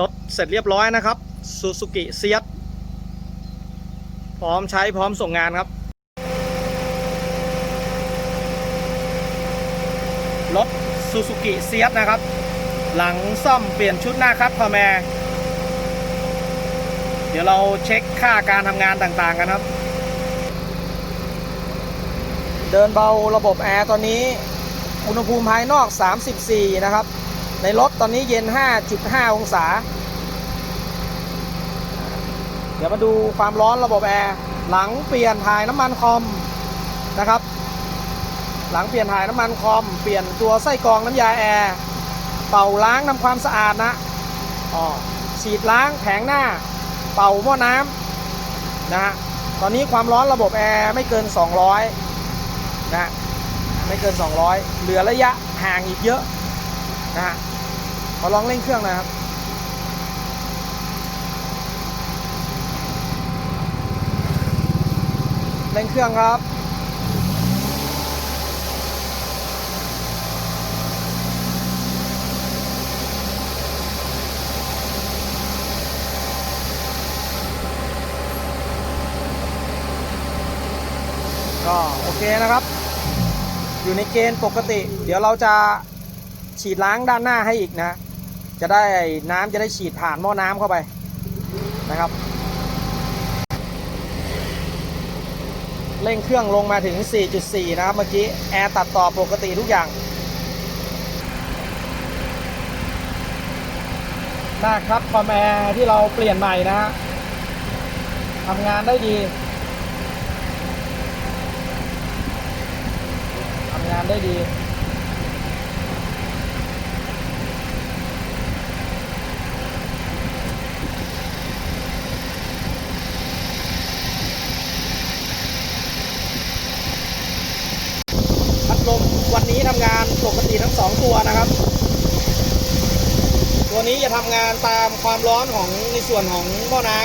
รถเสร็จเรียบร้อยนะครับซูซูกิเซียพร้อมใช้พร้อมส่งงานครับ รถซูซูกิเซียนะครับ หลังซ่อมเปลี่ยนชุดหน้าคัดพอแมร์เดี๋ยวเราเช็คค่าการทำงานต่างๆกันครับ เดินเบาระบบแอร์ตอนนี้ อุณหภูมิภายนอก 34 นะครับ ในรถตอนนี้เย็น 5.5 องศา เดี๋ยวมาดูความร้อนระบบแอร์ หลังเปลี่ยนถ่ายน้ำมันคอมนะครับ หลังเปลี่ยนถ่ายน้ำมันคอม เปลี่ยนตัวไส้กรองน้ำยาแอร์ เป่าล้างทำความสะอาดนะอ๋อฉีดล้างแผงหน้า เป่าหม้อน้ำนะฮะ ตอนนี้ความร้อนระบบแอร์ไม่เกิน 200 นะฮะไม่เกิน 200 เหลือระยะห่างอีกเยอะนะฮะ ขอลองเร่งเครื่องนะครับ เร่งเครื่องครับ ก็โอเคนะครับ อยู่ในเกณฑ์ปกติ เดี๋ยวเราจะฉีดล้างด้านหน้าให้อีกนะ จะได้น้ำจะได้ฉีดผ่านหม้อน้ำเข้าไปนะครับ เร่งเครื่องลงมาถึง 4.4 นะครับเมื่อกี้แอร์ตัดต่อปกติทุกอย่างน้าครับคอมแอร์ที่เราเปลี่ยนใหม่นะฮะทำงานได้ดีทำงานได้ดีลมวันนี้ทำงานปกติทั้งสองตัวนะครับ ตัว นี้จะทำงานตามความร้อนของในส่วนของหม้อน้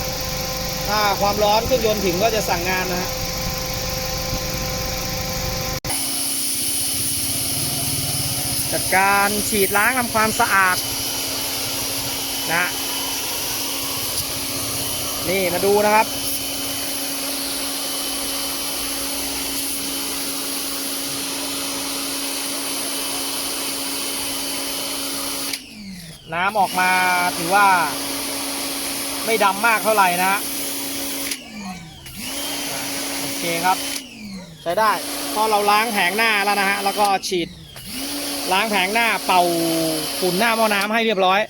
ำถ้าความร้อนเครื่องยนต์ถึงก็จะสั่งงานนะฮะจัดการฉีดล้างทำความสะอาดนะนี่มาดูนะครับ น้ำออกมาถือว่า ไม่ดำมากเท่าไหร่นะโอเคครับ ใช้ได้พอเราล้างแผงหน้าแล้วนะฮะแล้วก็ฉีด ล้างแผงหน้าเป่าฝุ่นหน้าหม้อน้ำให้เรียบร้อย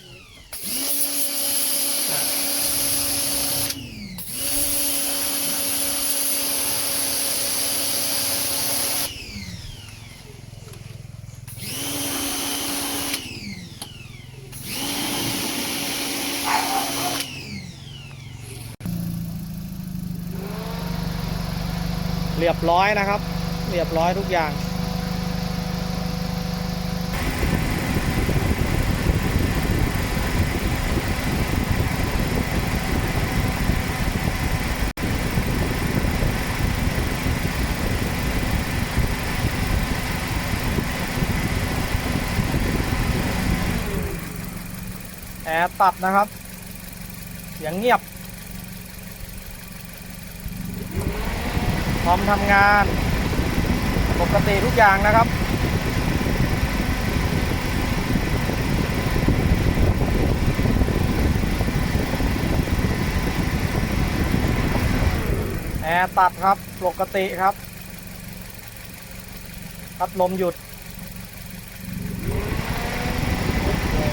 รียบร้อยนะครับ เรียบร้อยทุกอย่าง แอร์ตัดนะครับ เสียงเงียบ พร้อมทำงาน ปกติทุกอย่างนะครับแอร์ตัดครับ ปกติครับพัดลมหยุด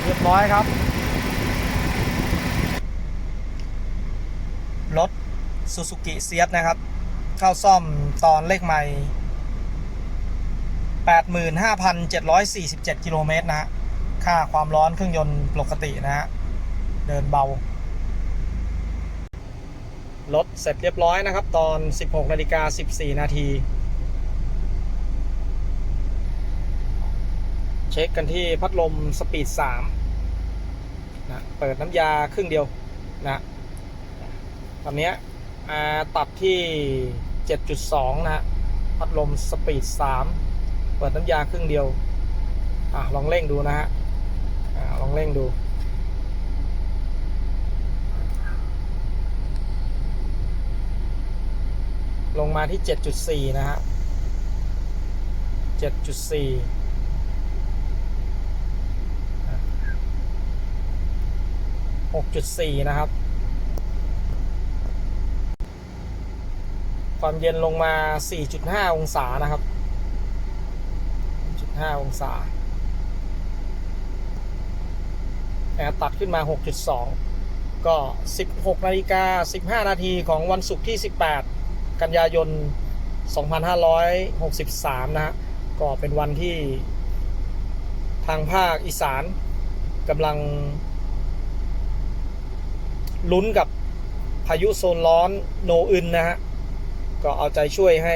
เรียบร้อยครับ รถซูซูกิเซียสนะครับ เข้าซ่อมตอนเลขใหม่ 85,747 กิโลเมตรนะฮะ ค่าความร้อนเครื่องยนต์ปกตินะฮะ เดินเบา รถเสร็จเรียบร้อยนะครับ ตอน 16นาฬิกา14 นาที เช็คกันที่พัดลมสปีด 3 นะ เปิดน้ำยาครึ่งเดียวนะตอนนี้ตัดที่ 7.2นะฮะพัดลมสปีด 3 เปิดน้ำยาครึ่งเดียว อะ ลองเร่งดูนะฮะ อ่า ลองเร่งดู ลงมาที่ 7.4 นะฮะ 7.4 6.4นะครับ ความเย็นลงมา 4.5 องศานะครับ4.5องศา แอร์ตัดขึ้นมา 6.2 ก็ 16นาฬิกา15 นาทีของวันศุกร์ที่ 18 กันยายน 2563 นะฮะ ก็เป็นวันที่ทางภาคอีสานกำลังลุ้นกับพายุโซนร้อนโนอึนนะฮะ ก็เอาใจช่วยให้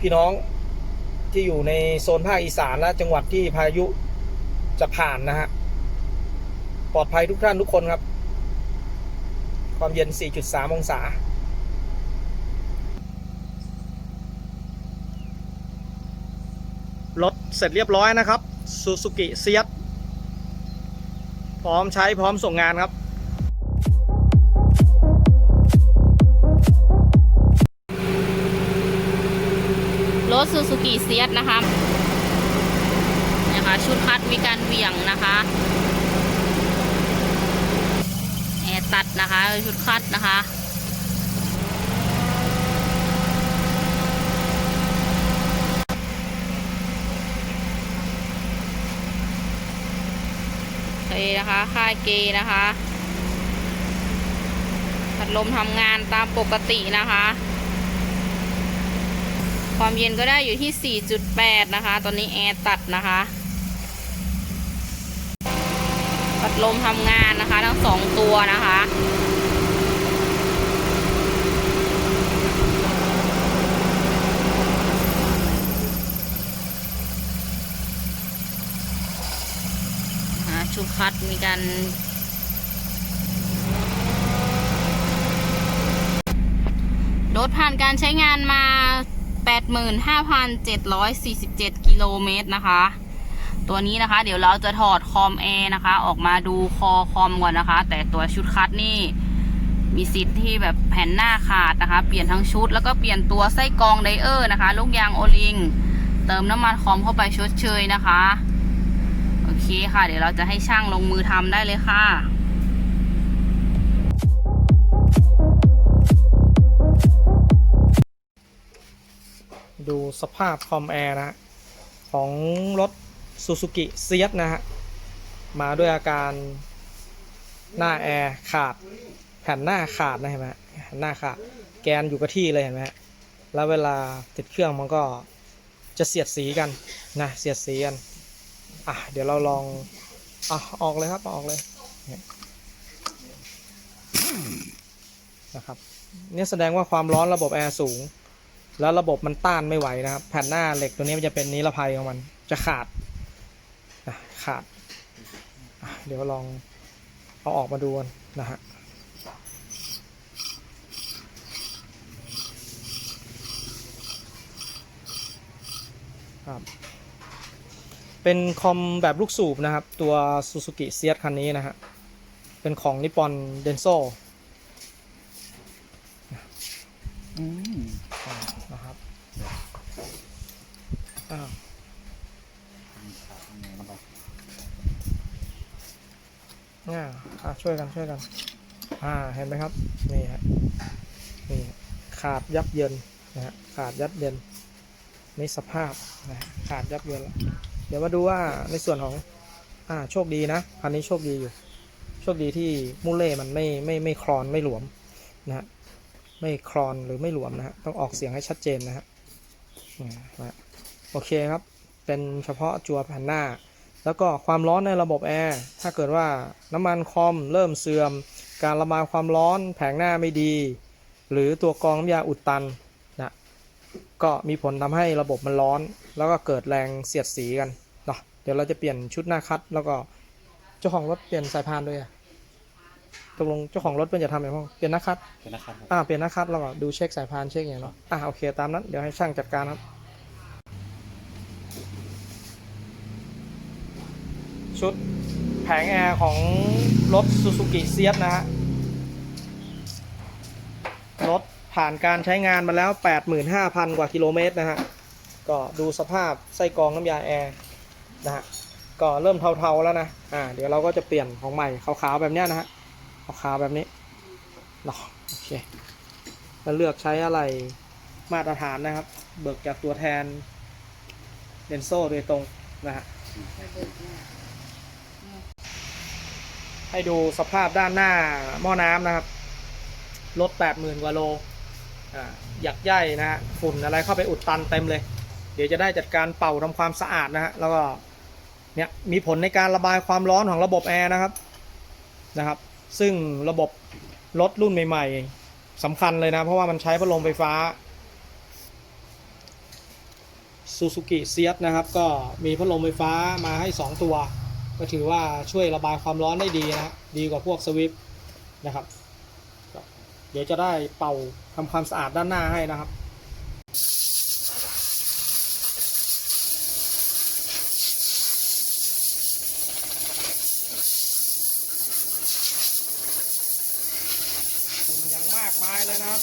พี่น้องที่อยู่ในโซนภาคอีสานและจังหวัดที่พายุจะผ่านนะฮะ ปลอดภัยทุกท่านทุกคนครับ ความเย็น 4.3 องศารถเสร็จเรียบร้อยนะครับซูซูกิเซียสพร้อมใช้พร้อมส่งงานครับ ซูซูกิเซียสนะคะนะคะ ชุดคัดมีการเหวี่ยงนะคะแอร์ตัดนะคะ ชุดคัดนะคะโอนะคะ ค่ายเกนะคะ พัดลมทำงานตามปกตินะคะ ความเย็นก็ได้อยู่ที่ 4.8 นะคะ ตอนนี้แอร์ตัดนะคะ พัดลมทำงานนะคะ ทั้งสองตัวนะคะชุดคัดมีการรถผ่านการใช้งานมา 85,747 กิโลเมตรนะคะ ตัวนี้นะคะ เดี๋ยวเราจะถอดคอมแอร์นะคะ ออกมาดูคอคอมก่อนนะคะ แต่ตัวชุดคัดนี่มีสิทธิ์ที่แบบแผ่นหน้าขาดนะคะ เปลี่ยนทั้งชุดแล้วก็เปลี่ยนตัวไส้กรองไดเออร์นะคะ ลูกยางโอลิง เติมน้ำมันคอมเข้าไปชดเชยนะคะ โอเคค่ะ เดี๋ยวเราจะให้ช่างลงมือทำได้เลยค่ะ ดูสภาพคอมแอร์นะฮะของรถซูซูกิเซียสนะฮะ มาด้วยอาการหน้าแอร์ขาด แผ่นหน้าขาดนะเห็นไหมแผ่นหน้าขาด แกนอยู่กับที่เลยเห็นไหมฮะแล้วเวลาติดเครื่องมันก็จะเสียดสีกันนะ เสียดสีกัน อะ เดี๋ยวเราลองอะออกเลยครับ ออกเลยนะครับ เนี่ยแสดงว่าความร้อนระบบแอร์สูง แล้วระบบมันต้านไม่ไหวนะครับ แผ่นหน้าเหล็กตัวนี้มันจะเป็นนิรภัยของมัน จะขาดนะขาด เดี๋ยวลองเอาออกมาดูกันนะฮะครับเป็นคอมแบบลูกสูบนะครับ ตัว Suzuki เซียคันนี้นะฮะ เป็นของนิปปอนเดนโซ อืม นะครับอ้าว ระบาย อ่าอะ ช่วยกันช่วยกัน อ่าเห็นไหมครับ นี่ฮะนี่ขาดยับเยินนะฮะขาดยับเยินนี่สภาพนะฮะขาดยับเยินแล้วเดี๋ยวมาดูว่าในส่วนของอ่าโชคดีนะคันนี้โชคดีอยู่ โชคดีที่มูเล่มันไม่ไม่ไม่คลอนไม่หลวมนะฮะไม่คลอนหรือไม่หลวมนะฮะต้องออกเสียงให้ชัดเจนนะฮะอ่านะฮะโอเคครับ เป็นเฉพาะจัวแผ่นหน้า แล้วก็ความร้อนในระบบแอร์ ถ้าเกิดว่าน้ำมันคอมเริ่มเสื่อม การระบายความร้อนแผงหน้าไม่ดี หรือตัวกรองน้ำยาอุดตันนะก็มีผลทำให้ระบบมันร้อน แล้วก็เกิดแรงเสียดสีกันเนาะเดี๋ยวเราจะเปลี่ยนชุดหน้าคัด แล้วก็เจ้าของรถเปลี่ยนสายพานด้วยอะตกลงเจ้าของรถเป็นจะทำอะไรบ้างเปลี่ยนหน้าคัดเป็นนะครับอ่าเปลี่ยนหน้าคัดแล้วก็ดูเช็คสายพานเช็คอย่างเงี้ยเนาะอ่าโอเคตามนั้นเดี๋ยวให้ช่างจัดการครับ ชุดแผงแอร์ของรถ Suzuki เซียนะฮะ รถผ่านการใช้งานมาแล้ว 85,000 กว่ากิโลเมตรนะฮะ ก็ดูสภาพไส้กรองน้ำยาแอร์นะฮะ ก็เริ่มเทาๆแล้วนะ อ่า เดี๋ยวเราก็จะเปลี่ยนของใหม่ขาวๆแบบเนี้ยนะฮะ ขาวๆแบบนี้เนาะโอเคแล้วเลือกใช้อะไรมาตรฐานนะครับ เบิกจากตัวแทนเดนโซโดยตรงนะฮะ ให้ดูสภาพด้านหน้าหม้อน้ำนะครับรถแปดหมื่นกว่าโลอ่าหยักใยนะฮะฝุ่นอะไรเข้าไปอุดตันเต็มเลย เดี๋ยวจะได้จัดการเป่าทำความสะอาดนะฮะแล้วก็เนี่ยมีผลในการระบายความร้อนของระบบแอร์นะครับนะครับ ซึ่งระบบรถรุ่นใหม่ ๆสำคัญเลยนะ เพราะว่ามันใช้พัดลมไฟฟ้า Suzuki เซียนะครับ ก็มีพัดลมไฟฟ้ามาให้ 2 ตัว ก็ถือว่าช่วยระบายความร้อนได้ดีนะดีกว่าพวกสวิฟนะครับ เดี๋ยวจะได้เป่าทำความสะอาดด้านหน้าให้นะครับ ฝุ่นอย่างมากมายเลยนะครับ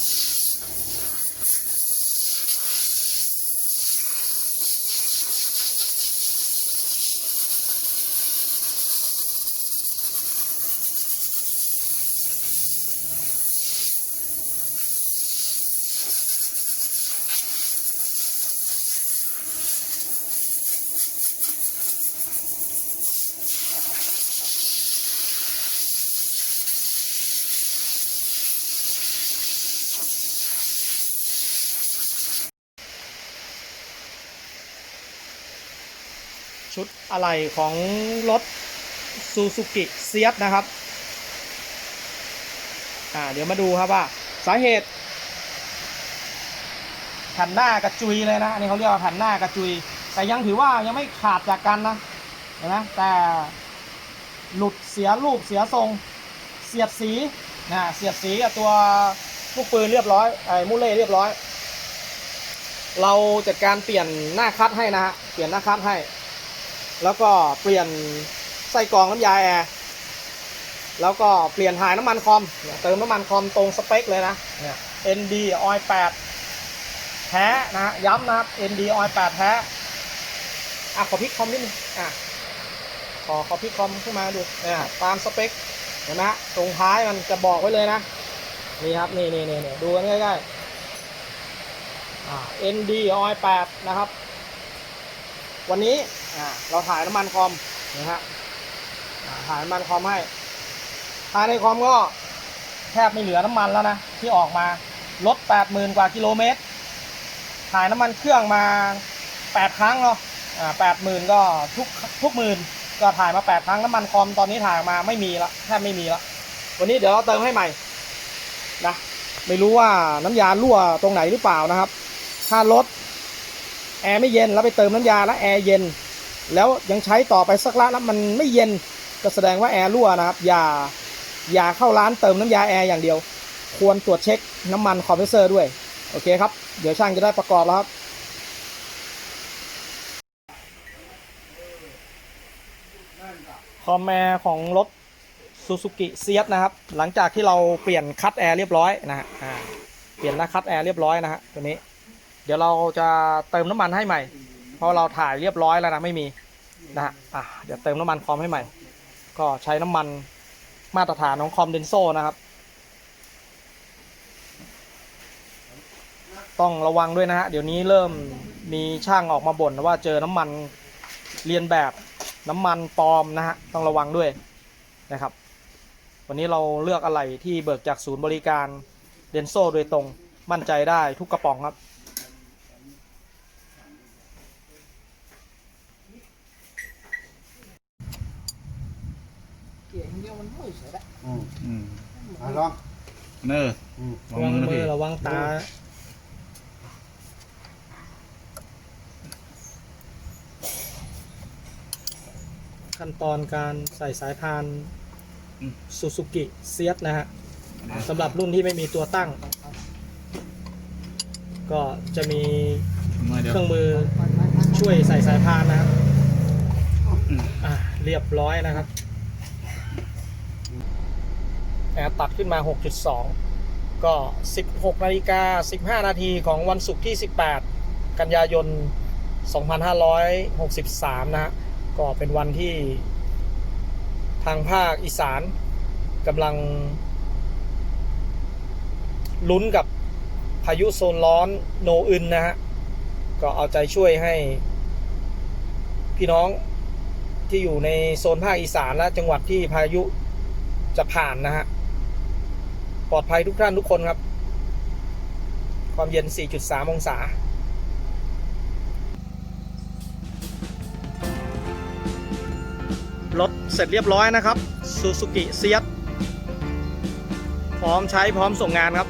ชุดอะไหล่ของรถ Suzuki เซียนะครับอ่าเดี๋ยวมาดูครับว่าสาเหตุแผ่นหน้ากระจุยเลยนะอันนี่เขาเรียกว่าแผ่นหน้ากระจุย แต่ยังถือว่ายังไม่ขาดจากกันนะเห็นไหมแต่หลุดเสียรูปเสียทรง เสียดสีนะเสียดสีกับตัวลูกปืนเรียบร้อยไอ้มุเล่เรียบร้อย เราจัดการเปลี่ยนหน้าคัดให้นะฮะเปลี่ยนหน้าคัดให้ แล้วก็เปลี่ยนไส้กรองน้ำยาแอร์แล้วก็เปลี่ยนถ่ายน้ำมันคอมเนี่ยเติมน้ำมันคอมตรงสเปคเลยนะเนี่ย ND Oil 8แท้นะฮะย้ำนะครับ ND Oil 8แท้อะขอพลิกคอมนิดนึงอะขอขอพลิกคอมขึ้นมาดูเนี่ยตามสเปคเห็นไหมฮะตรงท้ายมันจะบอกไว้เลยนะนี่ครับนี่นี่นี่นี่ดูกันใกล้ๆอ่า ND Oil 8นะครับ วันนี้ อ่าเราถ่ายน้ำมันคอมนะฮะถ่ายน้ำมันคอมให้ภายในคอมก็แทบไม่เหลือน้ำมันแล้วนะที่ออกมาลดแปดหมื่นกว่ากิโลเมตร ถ่ายน้ำมันเครื่องมาแปดครั้งเนาะอ่าแปดหมื่นก็ทุกทุกหมื่นก็ถ่ายมาแปดครั้งน้ำมันคอมตอนนี้ถ่ายมาไม่มีละแทบไม่มีละวันนี้เดี๋ยวเราเติมให้ใหม่นะไม่รู้ว่าน้ำยารั่วตรงไหนหรือเปล่านะครับ ถ้ารถแอร์ไม่เย็นแล้วไปเติมน้ำยาแล้วแอร์เย็น แล้วยังใช้ต่อไปสักระแล้วมันไม่เย็นก็แสดงว่าแอร์รั่วนะครับ อย่าอย่าเข้าร้านเติมน้ำยาแอร์อย่างเดียว ควรตรวจเช็คน้ำมันคอมเพรสเซอร์ด้วย โอเคครับ เดี๋ยวช่างจะได้ประกอบแล้วครับคอมแอร์ของรถ Suzuki เซียนะครับ หลังจากที่เราเปลี่ยนคัตแอร์เรียบร้อยนะฮะเปลี่ยนหน้าคัตแอร์เรียบร้อยนะฮะตัวนี้ เดี๋ยวเราจะเติมน้ำมันให้ใหม่ เพราะเราถ่ายเรียบร้อยแล้วนะไม่มีนะฮะอะเดี๋ยวเติมน้ำมันคอมให้ใหม่ ก็ใช้น้ำมันมาตรฐานของคอมเดนโซนะครับ ต้องระวังด้วยนะฮะเดี๋ยวนี้เริ่มมีช่างออกมาบ่นว่าเจอน้ำมันเรียนแบบน้ำมันปลอมนะฮะต้องระวังด้วยนะครับ วันนี้เราเลือกอะไรที่เบิกจากศูนย์บริการเดนโซโดยตรงมั่นใจได้ทุกกระป๋องครับ เกี่ยงเดียวมันไม่ใช่ละ อืมอืมอะลองเนออืมวางมือนะมืพี่อระวังตา ขั้นตอนการใส่สายพานซูซูกิเซียนะฮะสำหรับรุ่นที่ไม่มีตัวตั้ง ก็จะมีมือเดียวเครื่องมือช่วยใส่สายพานนะครับอืมอ่ารียบร้อยนะครับ แอร์ตัดขึ้นมา 6.2 ก็ 16นาฬิกา15 นาทีของวันศุกร์ที่ 18 กันยายน 2563นะฮะก็เป็นวันที่ทางภาคอีสานกำลัง ลุ้นกับพายุโซนร้อนโนอึนนะฮะ ก็เอาใจช่วยให้ พี่น้องที่อยู่ในโซนภาคอีสานและจังหวัดที่พายุจะผ่านนะฮะ ปลอดภัยทุกท่านทุกคนครับ ความเย็น 4.3 องศารถเสร็จเรียบร้อยนะครับซูซูกิเซียพร้อมใช้พร้อมส่งงานครับ